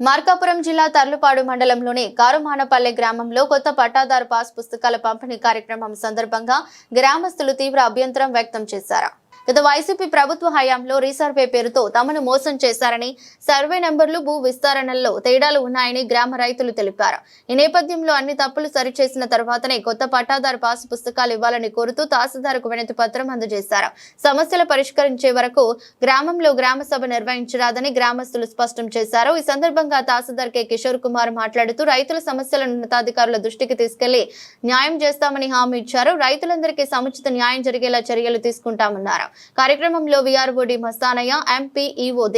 మార్కాపురం జిల్లా తర్లుపాడు మండలంలోని కారుమానపల్లె గ్రామంలో కొత్త పట్టాదారు పాస్ పుస్తకాల పంపిణీ కార్యక్రమం సందర్భంగా గ్రామస్తులు తీవ్ర అభ్యంతరం వ్యక్తం చేశారు. గత వైసీపీ ప్రభుత్వ హయాంలో రీసర్వే పేరుతో తమను మోసం చేశారని సర్వే నెంబర్లు భూ విస్తరణల్లో తేడాలు ఉన్నాయని గ్రామ రైతులు తెలిపారు. ఈ నేపథ్యంలో అన్ని తప్పులు సరిచేసిన తర్వాతనే కొత్త పట్టాదారు పాస్ పుస్తకాలు ఇవ్వాలని కోరుతూ తహసీల్దార్కు వినతి పత్రం అందజేశారు. సమస్యలు పరిష్కరించే వరకు గ్రామంలో గ్రామ సభ నిర్వహించరాదని గ్రామస్తులు స్పష్టం చేశారు. ఈ సందర్భంగా తహసీల్దార్ కె. కిషోర్ కుమార్ మాట్లాడుతూ రైతుల సమస్యలను ఉన్నతాధికారుల దృష్టికి తీసుకెళ్ళి న్యాయం చేస్తామని హామీ ఇచ్చారు. రైతులందరికీ సముచిత న్యాయం జరిగేలా చర్యలు తీసుకుంటామన్నారు. కార్యక్రమంలో విఆర్ఓడి Mastanayya MP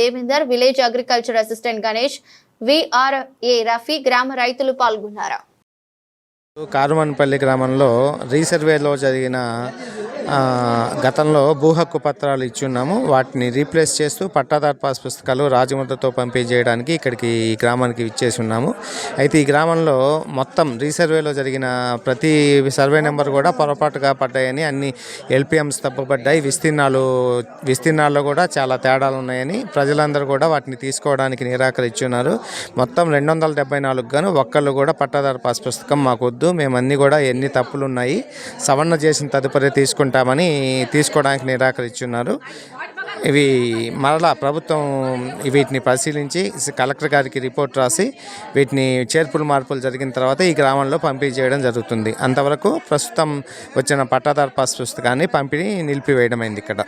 Devender village agriculture assistant Ganesh VRA Rafi గ్రామ రైతులు పాల్గొన్నారు. కారుమన్పల్లి గ్రామంలో రీసర్వేలో జరిగిన గతంలో భూ హక్కు పత్రాలు ఇచ్చున్నాము. వాటిని రీప్లేస్ చేస్తూ పట్టాదారు పాస్ పుస్తకాలు రాజముద్రతో పంపిణీ చేయడానికి ఇక్కడికి ఈ గ్రామానికి ఇచ్చేసి ఉన్నాము. అయితే ఈ గ్రామంలో మొత్తం రీసర్వేలో జరిగిన ప్రతి సర్వే నెంబర్ కూడా పొరపాటుగా పడ్డాయని అన్ని ఎల్పిఎంస్ తప్పబడ్డాయి విస్తీర్ణాలు విస్తీర్ణాల్లో కూడా చాలా తేడాలు ఉన్నాయని ప్రజలందరూ కూడా వాటిని తీసుకోవడానికి నిరాకరించున్నారు మొత్తం రెండు వందల డెబ్బై నాలుగు గాను ఒక్కళ్ళు కూడా పట్టాదారు పాస్ పుస్తకం మాకు వద్దు మేము కూడా ఎన్ని తప్పులు ఉన్నాయి సవరణ చేసిన తదుపరి తీసుకుంటాం. తీసుకుంటామని తీసుకోవడానికి నిరాకరించున్నారు ఇవి మరలా ప్రభుత్వం వీటిని పరిశీలించి కలెక్టర్ గారికి రిపోర్ట్ రాసి వీటిని చేర్పులు మార్పులు జరిగిన తర్వాత ఈ గ్రామంలో పంపిణీ చేయడం జరుగుతుంది. అంతవరకు ప్రస్తుతం వచ్చిన పట్టాదారు పాస్ పుస్తకాన్ని పంపిణీ నిలిపివేయడమైంది ఇక్కడ.